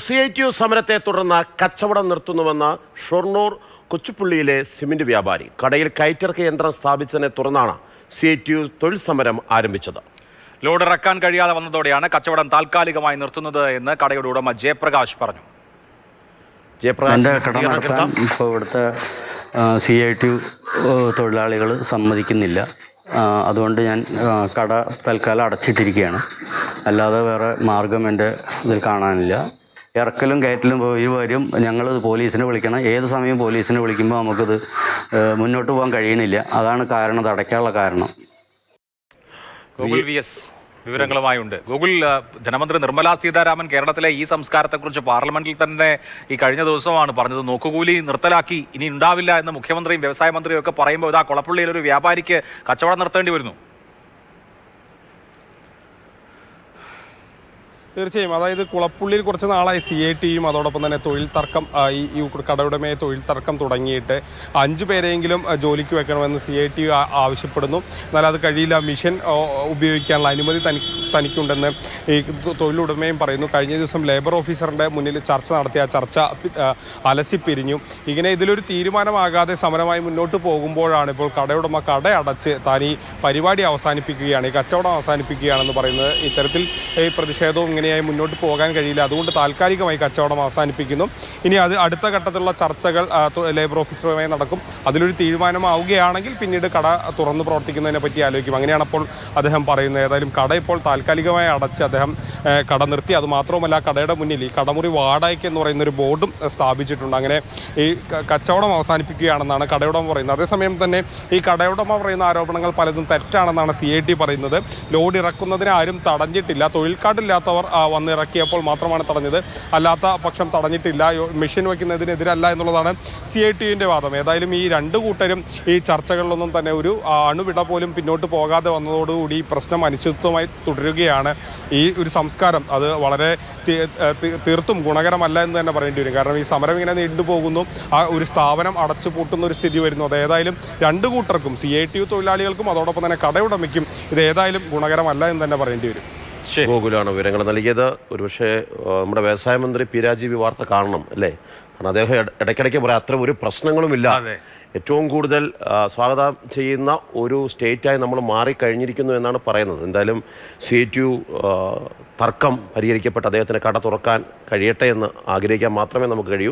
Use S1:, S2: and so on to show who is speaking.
S1: C I T U സമരത്തെ തുടർന്ന് കച്ചവടം നിർത്തുന്നുവെന്ന് ഷൊർണൂർ കൊച്ചുപുള്ളിയിലെ സിമന്റ് വ്യാപാരി കടയിൽ കയറ്റിറക്ക യന്ത്രം സ്ഥാപിച്ചതിനെ തുടർന്നാണ് സി ഐ ടി യു തൊഴിൽ സമരം ആരംഭിച്ചത്.
S2: ലോഡ് ഇറക്കാൻ കഴിയാതെ വന്നതോടെയാണ് കച്ചവടം താൽക്കാലികമായി നിർത്തുന്നത് എന്ന് കടയുടെ ഉടമ ജയപ്രകാശ് പറഞ്ഞു.
S1: ജയപ്രകാശ്
S3: ഇപ്പോൾ ഇവിടുത്തെ സി ഐ ടി തൊഴിലാളികൾ സമ്മതിക്കുന്നില്ല. അതുകൊണ്ട് ഞാൻ കട തൽക്കാലം അടച്ചിട്ടിരിക്കുകയാണ്. അല്ലാതെ വേറെ മാർഗം എന്റെ ഇതിൽ കാണാനില്ല. ഇറക്കലും കയറ്റലും പോയി വരും. ഞങ്ങളത് പോലീസിനെ വിളിക്കണം. ഏത് സമയം പോലീസിനെ വിളിക്കുമ്പോൾ നമുക്കിത് മുന്നോട്ട് പോകാൻ കഴിയണില്ല. അതാണ് കാരണം ഇത് അടയ്ക്കാനുള്ള കാരണം.
S2: ഗൂഗിൾ വി എസ് വിവരങ്ങളുമായുണ്ട്. ഗൂഗിൾ ധനമന്ത്രി നിർമ്മല സീതാരാമൻ കേരളത്തിലെ ഈ സംസ്കാരത്തെക്കുറിച്ച് പാർലമെന്റിൽ തന്നെ ഈ കഴിഞ്ഞ ദിവസമാണ് പറഞ്ഞത്. നോക്കുകൂലി നിർത്തലാക്കി ഇനി ഉണ്ടാവില്ല എന്ന് മുഖ്യമന്ത്രിയും വ്യവസായ മന്ത്രിയും ഒക്കെ പറയുമ്പോൾ ഇതാ കൊളപ്പള്ളിയിൽ ഒരു വ്യാപാരിക്ക് കച്ചവടം നിർത്തേണ്ടി വരുന്നു.
S4: തീർച്ചയായും. അതായത് കുളപ്പുള്ളിയിൽ കുറച്ച് നാളായി സി ഐ ടിയും അതോടൊപ്പം തന്നെ തൊഴിൽ തർക്കം ഈ കടയുടമയെ തൊഴിൽ തർക്കം തുടങ്ങിയിട്ട് അഞ്ച് പേരെങ്കിലും ജോലിക്ക് വെക്കണമെന്ന് സി ഐ ടി ആവശ്യപ്പെടുന്നു. എന്നാൽ അത് കഴിയില്ല. മിഷൻ ഉപയോഗിക്കാനുള്ള അനുമതി തനി തനിക്കുണ്ടെന്ന് ഈ തൊഴിലുടമയും പറയുന്നു. കഴിഞ്ഞ ദിവസം ലേബർ ഓഫീസറിന്റെ മുന്നിൽ ചർച്ച നടത്തിയ ചർച്ച അലസിപ്പിരിഞ്ഞു ഇങ്ങനെ ഇതിലൊരു തീരുമാനമാകാതെ സമരമായി മുന്നോട്ട് പോകുമ്പോഴാണ് ഇപ്പോൾ കടയുടമ കട അടച്ച് താൻ ഈ പരിപാടി അവസാനിപ്പിക്കുകയാണ് ഈ കച്ചവടം അവസാനിപ്പിക്കുകയാണെന്ന് പറയുന്നത്. ഇത്തരത്തിൽ ഈ പ്രതിഷേധവും ഇങ്ങനെയായി മുന്നോട്ട് പോകാൻ കഴിയില്ല. അതുകൊണ്ട് താൽക്കാലികമായി കച്ചവടം അവസാനിപ്പിക്കുന്നു. ഇനി അത് അടുത്ത ഘട്ടത്തിലുള്ള ചർച്ചകൾ ലേബർ ഓഫീസറുമായി നടക്കും. അതിലൊരു തീരുമാനമാവുകയാണെങ്കിൽ പിന്നീട് കട തുറന്ന് പ്രവർത്തിക്കുന്നതിനെ പറ്റി ആലോചിക്കും. അങ്ങനെയാണ് അപ്പോൾ അദ്ദേഹം പറയുന്നത്. ഏതായാലും കട ഇപ്പോൾ താൽക്കാലികമായി അടച്ച് അദ്ദേഹം കട നിർത്തി. അത് മാത്രവുമല്ല കടയുടെ മുന്നിൽ ഈ കടമുറി വാടകയ്ക്ക് എന്ന് പറയുന്ന ഒരു ബോർഡും സ്ഥാപിച്ചിട്ടുണ്ട്. അങ്ങനെ ഈ കച്ചവടം അവസാനിപ്പിക്കുകയാണെന്നാണ് കടയുടമ പറയുന്നത്. അതേസമയം തന്നെ ഈ കടയുടമ പറയുന്ന ആരോപണങ്ങൾ പലതും തെറ്റാണെന്നാണ് സി ഐ ടി പറയുന്നത്. ലോഡ് ഇറക്കുന്നതിന് ആരും തടഞ്ഞിട്ടില്ല. തൊഴിൽ കാർഡില്ലാത്തവർ ആ, വന്ന് മാത്രമാണ് തടഞ്ഞത്. അല്ലാത്ത പക്ഷം തടഞ്ഞിട്ടില്ല. മെഷീൻ വയ്ക്കുന്നതിനെതിരല്ല എന്നുള്ളതാണ് സി ഐ ടിയുടെ വാദം. ഏതായാലും ഈ രണ്ട് കൂട്ടരും ഈ ചർച്ചകളിലൊന്നും തന്നെ ഒരു അണുവിട പോലും പിന്നോട്ട് പോകാതെ വന്നതോടുകൂടി ഈ പ്രശ്നം അനിശ്ചിതത്വമായി തുടരുകയാണ്. ഈ ഒരു സംസ്കാരം അത് വളരെ തീർത്തും ഗുണകരമല്ല എന്ന് തന്നെ പറയേണ്ടി വരും. കാരണം ഈ സമരം ഇങ്ങനെ നീണ്ടുപോകുന്നു ആ ഒരു സ്ഥാപനം അടച്ചു പൂട്ടുന്ന ഒരു സ്ഥിതി വരുന്നു. അത് ഏതായാലും രണ്ട് കൂട്ടർക്കും സി ഐ ടി യു തൊഴിലാളികൾക്കും അതോടൊപ്പം തന്നെ കടയുടമയ്ക്കും ഇത് ഏതായാലും ഗുണകരമല്ല എന്ന് തന്നെ പറയേണ്ടി വരും.
S1: ഗോകുലാണ് വിവരങ്ങൾ നൽകിയത്. ഒരുപക്ഷെ നമ്മുടെ വ്യവസായ മന്ത്രി പി രാജീവ് വാർത്ത കാണണം അല്ലേ? കാരണം അദ്ദേഹം ഇട- ഇടയ്ക്കിടയ്ക്ക് പറയാം അത്ര ഒരു പ്രശ്നങ്ങളുമില്ല. ഏറ്റവും കൂടുതൽ സ്വാഗതം ചെയ്യുന്ന ഒരു സ്റ്റേറ്റായി നമ്മൾ മാറിക്കഴിഞ്ഞിരിക്കുന്നു എന്നാണ് പറയുന്നത്. എന്തായാലും സി ടി യു തർക്കം പരിഹരിക്കപ്പെട്ട് അദ്ദേഹത്തിന് കട തുറക്കാൻ കഴിയട്ടെ എന്ന് ആഗ്രഹിക്കാൻ മാത്രമേ നമുക്ക് കഴിയൂ.